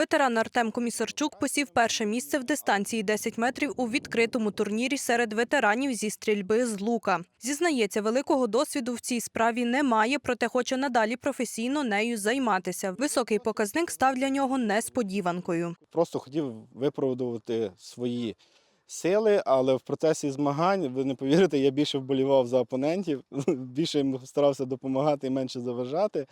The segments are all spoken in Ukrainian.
Ветеран Артем Комісарчук посів перше місце в дистанції 10 метрів у відкритому турнірі серед ветеранів зі стрільби з лука. Зізнається, великого досвіду в цій справі немає, проте хоче надалі професійно нею займатися. Високий показник став для нього несподіванкою. Просто хотів виправдувати свої сили, але в процесі змагань, ви не повірите, я більше вболівав за опонентів, більше їм старався допомагати і менше заважати.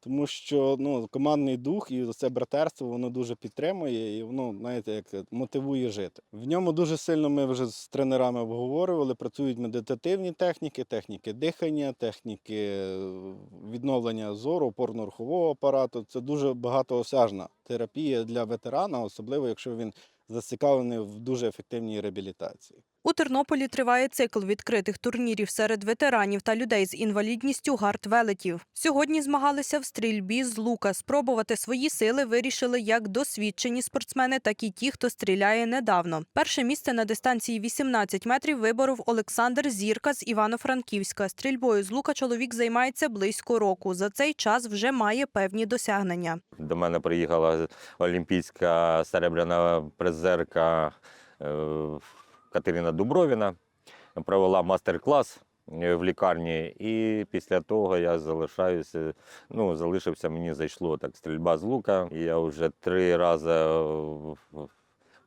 Тому що ну, командний дух і це братерство воно дуже підтримує і воно, знаєте, як мотивує жити. В ньому дуже сильно ми вже з тренерами обговорювали. Працюють медитативні техніки, техніки дихання, техніки е, відновлення зору, опорно-рухового апарату. Це дуже багатоосяжна терапія для ветерана, особливо якщо він зацікавлений в дуже ефективній реабілітації. У Тернополі триває цикл відкритих турнірів серед ветеранів та людей з інвалідністю гард-велетів. Сьогодні змагалися в стрільбі з лука. Спробувати свої сили вирішили як досвідчені спортсмени, так і ті, хто стріляє недавно. Перше місце на дистанції 18 метрів виборов Олександр Зірка з Івано-Франківська. Стрільбою з лука чоловік займається близько року. За цей час вже має певні досягнення. До мене приїхала олімпійська серебряна призерка е, Катерина Дубровіна, провела мастер-клас е, в лікарні, і після того я залишаюся. Ну, залишився, мені зайшло так стрільба з лука. Я вже три рази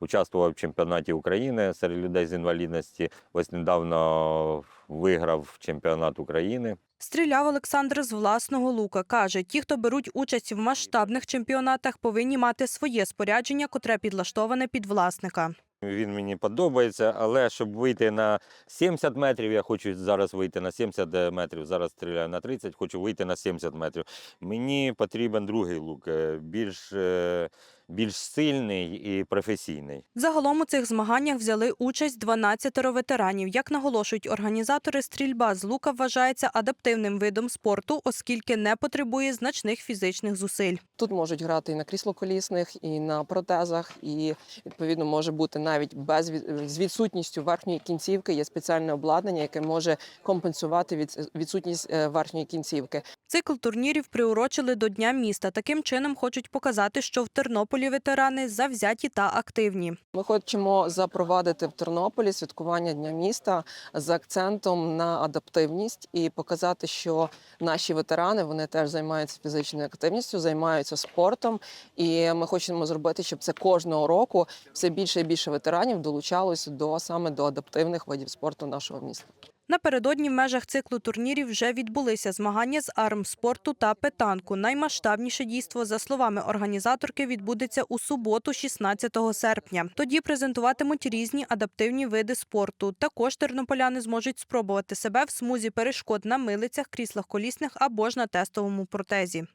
участвував в чемпіонаті України серед людей з інвалідності. Ось недавно виграв чемпіонат України. Стріляв Олександр з власного лука. Каже, ті, хто беруть участь в масштабних чемпіонатах, повинні мати своє спорядження, котре підлаштоване під власника. Він мені подобається, але щоб вийти на 70 метрів, я хочу зараз вийти на 70 метрів. Зараз стріляю на 30, хочу вийти на 70 метрів. Мені потрібен другий лук, е, більш, е, більш сильний і професійний. Загалом у цих змаганнях взяли участь 12 ветеранів. Як наголошують організатори, стрільба з лука вважається адаптивним видом спорту, оскільки не потребує значних фізичних зусиль. Тут можуть грати і на кріслоколісних, і на протезах, і відповідно може бути навіть без з відсутністю верхньої кінцівки. Є спеціальне обладнання, яке може компенсувати від, відсутність е, верхньої кінцівки. Цикл турнірів приурочили до Дня міста. Таким чином хочуть показати, що в Тернополі ветерани завзяті та активні. Ми хочемо запровадити в Тернополі святкування Дня міста з акцентом на адаптивність і показати, що наші ветерани вони теж займаються фізичною активністю, займаються спортом. І ми хочемо зробити, щоб це кожного року все більше і більше ветеранів долучалося до саме до адаптивних видів спорту нашого міста. Напередодні в межах циклу турнірів вже відбулися змагання з армспорту та петанку. Наймасштабніше дійство, за словами організаторки, відбудеться у суботу, 16 серпня. Тоді презентуватимуть різні адаптивні види спорту. Також тернополяни зможуть спробувати себе в смузі перешкод на милицях, кріслах колісних або ж на тестовому протезі.